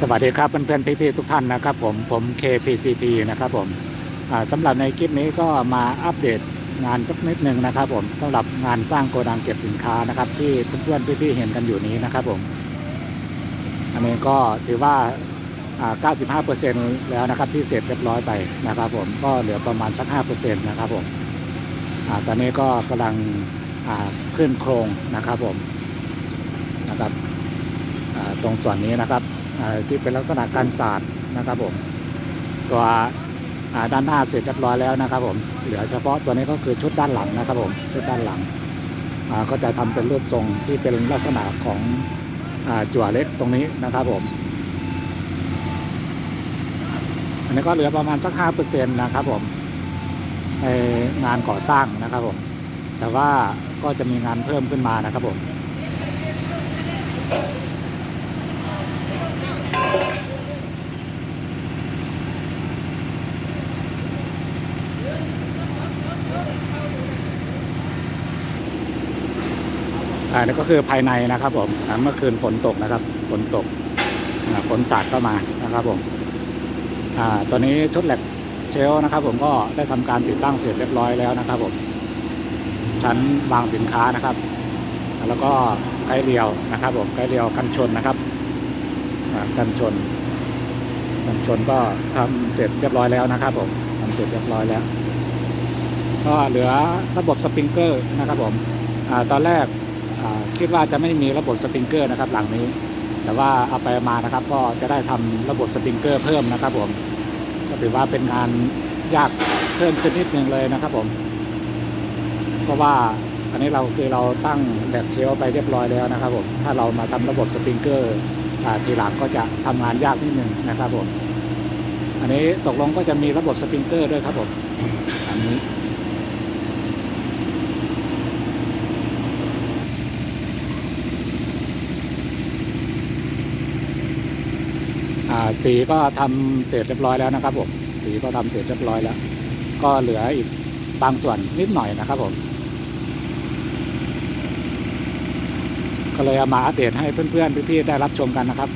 สวัสดีครับเพื่อนๆพี่ๆทุกท่านนะครับผมผม KPCP นะครับผมสำหรับในคลิปนี้ก็มาอัปเดตงานสักนิดหนึ่งนะครับผมสำหรับงานสร้างโกดังเก็บสินค้านะครับ ที่เพื่อนๆพี่ๆเห็นกันอยู่นี้นะครับผม อันนี้ก็ถือว่าอ่า95%แล้วนะครับที่เสร็จเรียบร้อยไปนะครับผมก็เหลือประมาณสัก 5%นะครับผมอตอนนี้ก็กำลังขึ้นโครงนะครับผมนะครับตรงส่วนนี้นะครับ ที่เป็นลักษณะการสาดนะครับผมตัวด้านหน้าเสร็จเรียบร้อยแล้วนะครับผมเหลือเฉพาะตัวนี้ก็คือชุดด้านหลังนะครับผมชุดด้านหลังก็จะทำเป็นรูปทรงที่เป็นลักษณะของอจั่วเล็กตรงนี้นะครับผมอันนี้ก็เหลือประมาณสักห้าเปอร์เซ็นต์นะครับผมในงานก่อสร้างนะครับผมแต่ว่าก็จะมีงานเพิ่มขึ้นมานะครับผม อ่านี่ก็คือภายในนะครับผมเมื่อคืนฝนตกนะครับฝนตกฝนสาดเข้ามานะครับผมอ่าตอนนี้ชุดแหลบเชลนะครับ ผมก็ได้ทำการติดตั้งเสร็จเรียบร้อยแล้วนะครับผมชั้นวางสินค้านะครับ แล้วก็ไกด์เรียวนะครับ ผมไกด์เรียวกันชนนะครับอ่ากันชนกันชนก็ทำเสร็จเรียบร้อยแล้วนะครับ ผมทำเสร็จเรียบร้อยแล้ว ก็เหลือระบบสปริงเกอร์นะครับ ผมอาตอนแรก คิดว่าจะไม่มีระบบสปริงเกอร์นะครับหลังนี้ แต่ว่าเอาไปมานะครับ ก็จะได้ทำระบบสปริงเกอร์เพิ่มนะครับผมก็ถือว่าเป็นงานยากเพิ่มขึ้นนิดนึงเลยนะครับผม เพราะว่าอันนี้เราคือเราตั้งแบบเชลไปเรียบร้อยแล้วนะครับผมถ้าเรามาทำระบบสปริงเกอร์ทีหลังก็จะทำงานยากนิดนึงนะครับผมอันนี้ตกลงก็จะมีระบบสปริงเกอร์ด้วยครับผมอันนี้ สีก็ทำเสร็จเรียบร้อยแล้วนะครับผมสีก็ทำเสร็จเรียบร้อยแล้ว ก็เหลืออีกบางส่วนนิดหน่อยนะครับผมก็เลยเอามาอัปเดตให้เพื่อนๆพี่ๆได้รับชมกันนะครับ